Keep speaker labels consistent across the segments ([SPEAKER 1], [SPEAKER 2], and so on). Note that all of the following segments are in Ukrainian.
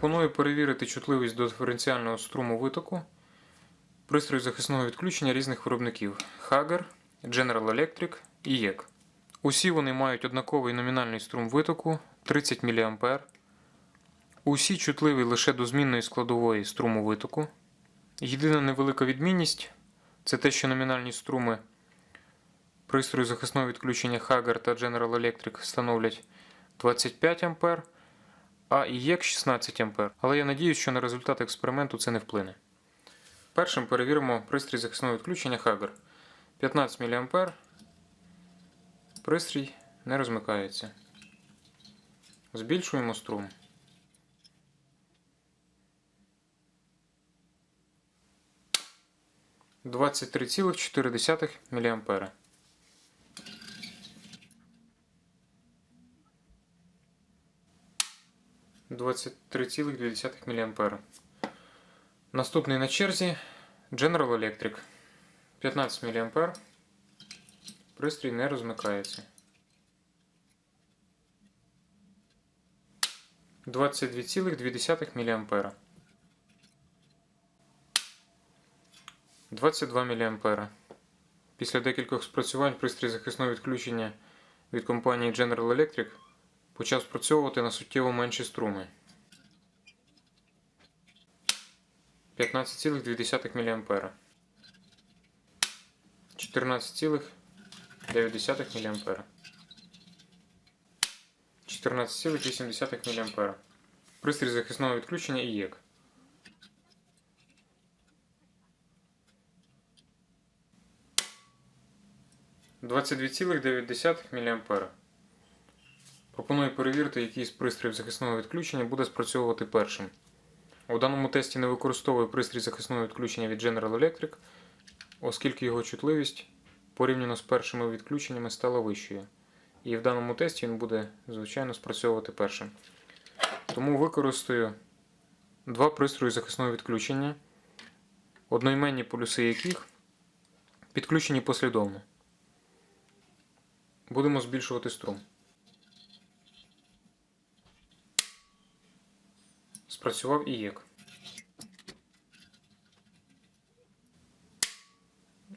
[SPEAKER 1] Пропоную перевірити чутливість до диференціального струму витоку пристрою захисного відключення різних виробників Hager, General Electric і YEC. Усі вони мають однаковий номінальний струм витоку 30 мА. Усі чутливі лише до змінної складової струму витоку. Єдина невелика відмінність це те, що номінальні струми пристрою захисного відключення Hager та General Electric становлять 25 А, а і ЄК 16 А. Але я надіюсь, що на результат експерименту це не вплине. Першим перевіримо пристрій захисного відключення Hager. 15 мА. Пристрій не розмикається. Збільшуємо струм. Двадцять три 23,2 мА. Наступний на черзі General Electric 15 мА. Пристрій не розмикається. 22,2 мА. 22 мА. Після декількох спрацювань пристрій захисного відключення від компанії General Electric почав спрацьовувати на суттєво менші струми. 15,2 мА. 14,9 мА. 14,8 мА. Пристрій захисного відключення і ЄК. Двадцять дві цілих дев'ять міліампера. Пропоную перевірити, який з пристроїв захисного відключення буде спрацьовувати першим. У даному тесті не використовую пристрій захисного відключення від General Electric, оскільки його чутливість порівняно з першими відключеннями стала вищою. І в даному тесті він буде, звичайно, спрацьовувати першим. Тому використаю два пристрої захисного відключення, одноіменні полюси яких підключені послідовно. Будемо збільшувати струм. Спрацював і ЄК.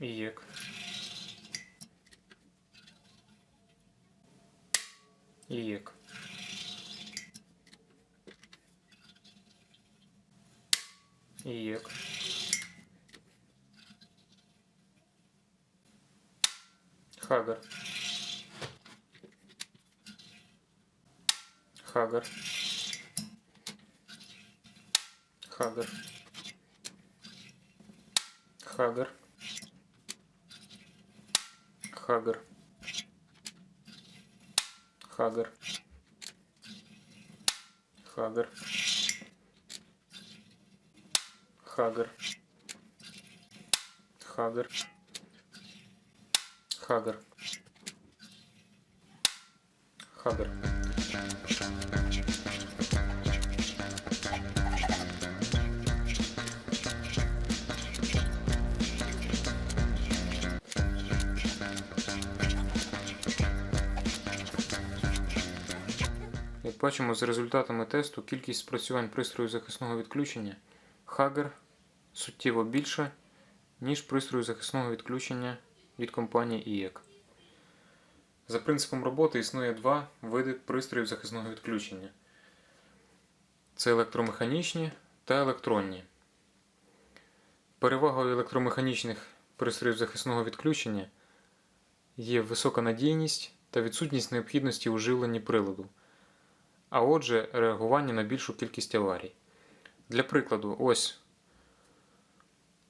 [SPEAKER 1] І ЄК. І ЄК. І ЄК. Хагар. Хагар. Хагар. Хагар. Хагар. Хагар. Хагар. Хагар. Хагар. Хагар. Хагар. Бачимо, з результатами тесту кількість спрацювань пристрою захисного відключення Hager суттєво більша, ніж пристрою захисного відключення від компанії IEC. За принципом роботи існує два види пристроїв захисного відключення: це електромеханічні та електронні. Перевагою електромеханічних пристроїв захисного відключення є висока надійність та відсутність необхідності у живленні приладу а отже, реагування на більшу кількість аварій. Для прикладу, ось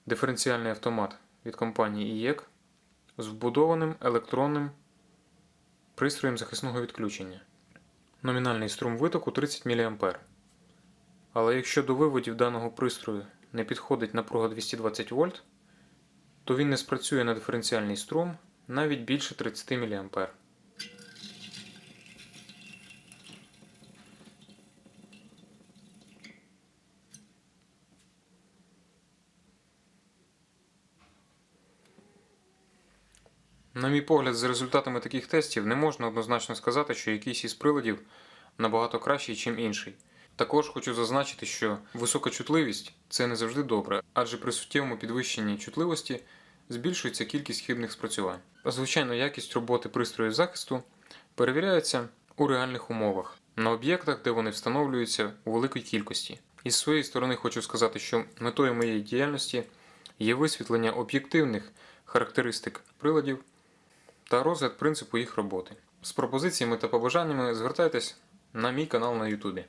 [SPEAKER 1] диференціальний автомат від компанії IEC з вбудованим електронним пристроєм захисного відключення. Номінальний струм витоку 30 мА. Але якщо до виводів даного пристрою не підходить напруга 220 В, то він не спрацює на диференціальний струм навіть більше 30 мА. На мій погляд, з результатами таких тестів не можна однозначно сказати, що якийсь із приладів набагато кращий, ніж інший. Також хочу зазначити, що висока чутливість це не завжди добре, адже при суттєвому підвищенні чутливості збільшується кількість хибних спрацювань. Звичайно, якість роботи пристроїв захисту перевіряється у реальних умовах на об'єктах, де вони встановлюються у великій кількості. Із своєї сторони хочу сказати, що метою моєї діяльності є висвітлення об'єктивних характеристик приладів та розгляд принципу їх роботи. З пропозиціями та побажаннями звертайтесь на мій канал на YouTube.